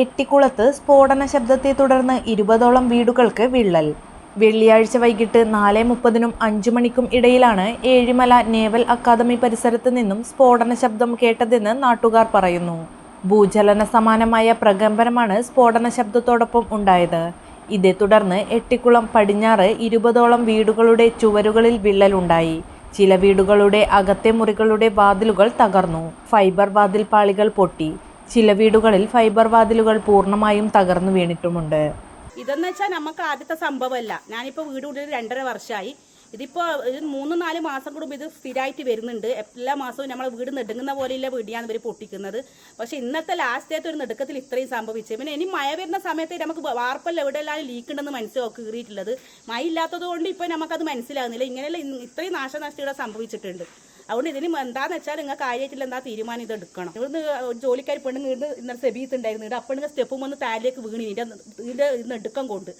എട്ടിക്കുളത്ത് സ്ഫോടന ശബ്ദത്തെ തുടർന്ന് ഇരുപതോളം വീടുകൾക്ക് വിള്ളൽ. വെള്ളിയാഴ്ച വൈകിട്ട് നാല് മുപ്പതിനും അഞ്ചു മണിക്കും ഇടയിലാണ് ഏഴിമല നേവൽ അക്കാദമി പരിസരത്ത് നിന്നും സ്ഫോടന ശബ്ദം കേട്ടതെന്ന് നാട്ടുകാർ പറയുന്നു. ഭൂചലന സമാനമായ പ്രകമ്പനമാണ് സ്ഫോടന ശബ്ദത്തോടൊപ്പം ഉണ്ടായത്. ഇതേ തുടർന്ന് എട്ടിക്കുളം പടിഞ്ഞാറ് ഇരുപതോളം വീടുകളുടെ ചുവരുകളിൽ വിള്ളലുണ്ടായി ചില വീടുകളുടെ അകത്തെ മുറികളുടെ വാതിലുകൾ തകർന്നു. ഫൈബർ വാതിൽ പാളികൾ പൊട്ടി. ചില വീടുകളിൽ ഫൈബർ വാതിലുകൾ പൂർണമായും തകർന്നു വീണിട്ടുമുണ്ട്. ഇതെന്ന് വെച്ചാൽ നമുക്ക് ആദ്യത്തെ സംഭവമല്ല. ഞാനിപ്പോൾ വീട് കൂടി രണ്ടര വർഷമായി ഇതിപ്പോൾ ഒരു മൂന്ന് നാല് മാസം കൂടുമ്പോൾ ഇത് സ്ഥിരമായിട്ട് വരുന്നുണ്ട്. എല്ലാ മാസവും നമ്മളെ വീട് നെടുങ്ങുന്ന പോലെയുള്ള വീടിയാണ് ഇവർ പൊട്ടിക്കുന്നത്. പക്ഷേ ഇന്നത്തെ ലാസ്റ്റത്തെ ഒരു നെടുക്കത്തിൽ ഇത്രയും സംഭവിച്ചു. പിന്നെ ഇനി മഴ വരുന്ന സമയത്ത് നമുക്ക് വാർപ്പല്ല എവിടെയെല്ലാം ലീക്ക് ഉണ്ടെന്ന് മനസ്സിലാക്കി കീറിയിട്ടുള്ളത്. മഴ ഇല്ലാത്തത് കൊണ്ട് ഇപ്പോൾ നമുക്കത് മനസ്സിലാകുന്നില്ല ഇങ്ങനെയുള്ള ഇത്രയും നാശനഷ്ടങ്ങൾ സംഭവിച്ചിട്ടുണ്ട്. അതുകൊണ്ട് ഇതിന് എന്താന്ന് വെച്ചാൽ നിങ്ങൾ കാര്യമായിട്ടില്ല എന്താ തീരുമാനം ഇത് എടുക്കണം. ഇവിടുന്ന് ഒരു ജോലിക്കാർ പെണ്ണുങ്ങൾ ഇന്ന് ഇന്നലെ സെബീത്തുണ്ടായിരുന്നു ഇവിടെ അപ്പോഴെങ്കിൽ സ്റ്റെപ്പും വന്ന് താലിലേക്ക് വീണ് ഇതിന്റെ ഇതിന്റെ ഇന്ന് എടുക്കം കൊണ്ട്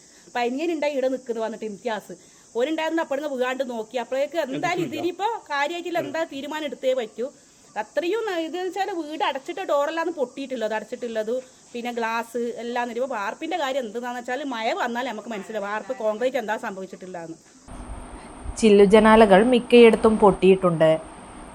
ഉണ്ടായി ഇവിടെ നിൽക്കുന്നത് വന്നിട്ട് ഇംതിയാസ്. ഓരുണ്ടായിരുന്നു അപ്പോഴെങ്കിൽ വീകാണ്ട് നോക്കി. അപ്പോഴേക്ക് എന്തായാലും ഇതിനിപ്പോ കാര്യമായിട്ടില്ല എന്താ തീരുമാനം എടുത്തേ പറ്റൂ. അത്രയും ഇത് വെച്ചാൽ വീട് അടച്ചിട്ട് ഡോറെല്ലാം പൊട്ടിയിട്ടുള്ളത് അടച്ചിട്ടുള്ളത് പിന്നെ ഗ്ലാസ് എല്ലാം ഇപ്പോൾ വാർപ്പിന്റെ കാര്യം എന്താണെന്ന് വെച്ചാൽ മഴ വന്നാൽ നമുക്ക് മനസ്സിലാവും വാർപ്പ് കോൺക്രീറ്റ് എന്താ സംഭവിച്ചിട്ടില്ലാന്ന്. ചില്ലുജനാലകൾ മിക്കയിടത്തും പൊട്ടിയിട്ടുണ്ട്.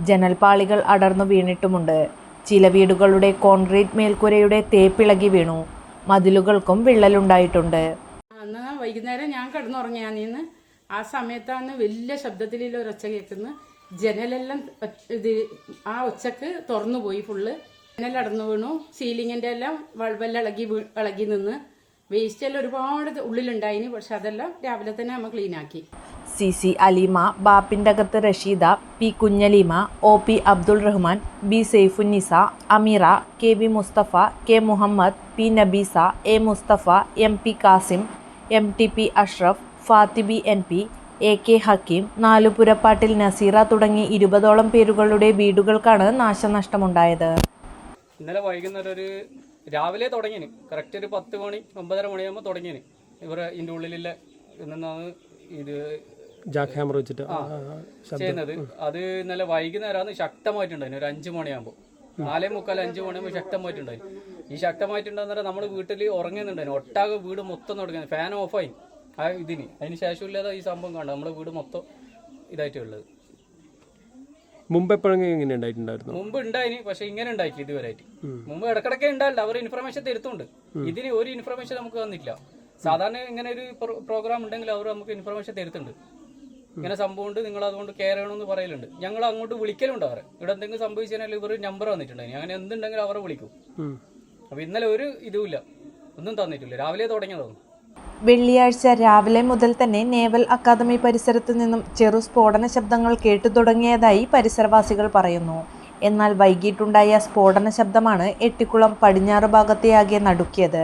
ജനൽപാളികൾ അടർന്നു വീണിട്ടുമുണ്ട്. ചില വീടുകളുടെ കോൺക്രീറ്റ് മേൽക്കൂരയുടെ തേപ്പിളകി വീണു. മതിലുകൾക്കും വിള്ളലുണ്ടായിട്ടുണ്ട്. അന്ന് വൈകുന്നേരം ഞാൻ കിടന്നുറങ്ങിയാ നിന്ന്. ആ സമയത്താണ് വലിയ ശബ്ദത്തിലുള്ള ഒരു ഒച്ച കേൾക്കുന്നത്. ജനലെല്ലാം ഇത് ആ ഒച്ചക്ക് തുറന്നു പോയി ഫുള്ള് ജനൽ അടന്നു വീണു. സീലിങ്ങിന്റെ എല്ലാം വൾവെല്ലാം ഇളകി ഇളകി നിന്ന്. വേസ്റ്റ് എല്ലാം ഒരുപാട് ഉള്ളിലുണ്ടായിന്. പക്ഷെ അതെല്ലാം രാവിലെ തന്നെ നമ്മൾ ക്ലീൻ ആക്കി. സി സി അലീമ ബാപ്പിന്റെ അകത്ത് Rasheeda P Kunjaleema O P Abdul Rahman B Saifunnisa Ameera K V Musthafa K Muhammad P Nabeesa A Musthafa M P Kasim M T P Ashraf Fathibi N P A K Hakeem നാലുപുരപ്പാട്ടിൽ Naseera തുടങ്ങി ഇരുപതോളം പേരുകളുടെ വീടുകൾക്കാണ് നാശനഷ്ടമുണ്ടായത്. ഇന്നലെ വൈകുന്നേരം ഒരു രാവിലെ തുടങ്ങിന്. Correct ഒരു പത്ത് മണി ഒമ്പതര മണിയാകുമ്പോൾ തുടങ്ങിന്. ഇവർ ഇതിന്റെ ഉള്ളിലുള്ള നിന്നാണ് ഇത് ജാക്ക് ഹാമർ വെച്ചിട്ട് ചെയ്യുന്നത്. അത് ഇന്നലെ വൈകുന്നേരമാണ് ശക്തമായിട്ടുണ്ടായിരുന്നു ഒരു അഞ്ചു മണിയാകുമ്പോൾ നാലേ മുക്കാൽ അഞ്ചു മണിയാകുമ്പോൾ ശക്തമായിട്ടുണ്ടായിരുന്നു ഈ ശക്തമായിട്ടുണ്ടെന്ന് നമ്മൾ വീട്ടിൽ ഉറങ്ങുന്നുണ്ടായിരുന്നു. ഒട്ടാകെ വീട് മൊത്തം തുടങ്ങുന്നത്. ഫാൻ ഓഫായി ആ ഇതിന്. അതിന് ശേഷമില്ലാതെ ഈ സംഭവം കാണാം നമ്മുടെ വീട് മൊത്തം ഇതായിട്ടുള്ളത് മുമ്പ് എപ്പോഴെങ്കിലും ഇങ്ങനെ ഉണ്ടായിട്ടുണ്ടായിരുന്നു? മുമ്പ് ഉണ്ടായിന് പക്ഷെ ഇങ്ങനെ ഉണ്ടാക്കി ഇതുവരെയായിട്ട്. മുമ്പ് ഇടക്കിടക്കെ ഉണ്ടാവില്ല അവർ ഇൻഫർമേഷൻ തരുത്തുണ്ട് ഇതിന് ഒരു ഇൻഫർമേഷൻ നമുക്ക് തന്നില്ല സാധാരണ ഇങ്ങനെ ഒരു പ്രോഗ്രാം ഉണ്ടെങ്കിൽ അവർ നമുക്ക് ഇൻഫർമേഷൻ തരുത്തുണ്ട് ഇങ്ങനെ സംഭവം ഉണ്ട് നിങ്ങൾ അതുകൊണ്ട് കെയർ ചെയ്യണമെന്ന് പറയലുണ്ട്. ഞങ്ങൾ അങ്ങോട്ട് വിളിക്കലുണ്ട് അവരെ. ഇവിടെ എന്തെങ്കിലും സംഭവിച്ചാൽ ഇവർ നമ്പർ വന്നിട്ടുണ്ടായി അങ്ങനെ എന്തുണ്ടെങ്കിലും അവരെ വിളിക്കും. അപ്പൊ ഇന്നലെ ഒരു ഇതുമില്ല. ഒന്നും തന്നിട്ടില്ല. രാവിലെ തുടങ്ങിയതാണ് വെള്ളിയാഴ്ച രാവിലെ മുതൽ തന്നെ നേവൽ അക്കാദമി പരിസരത്തു നിന്നും ചെറു സ്ഫോടന ശബ്ദങ്ങൾ കേട്ടു തുടങ്ങിയതായി പരിസരവാസികൾ പറയുന്നു. എന്നാൽ വൈകിട്ടുണ്ടായ സ്ഫോടന ശബ്ദമാണ് എട്ടിക്കുളം പടിഞ്ഞാറ് ഭാഗത്തെയാകെ നടുക്കിയത്.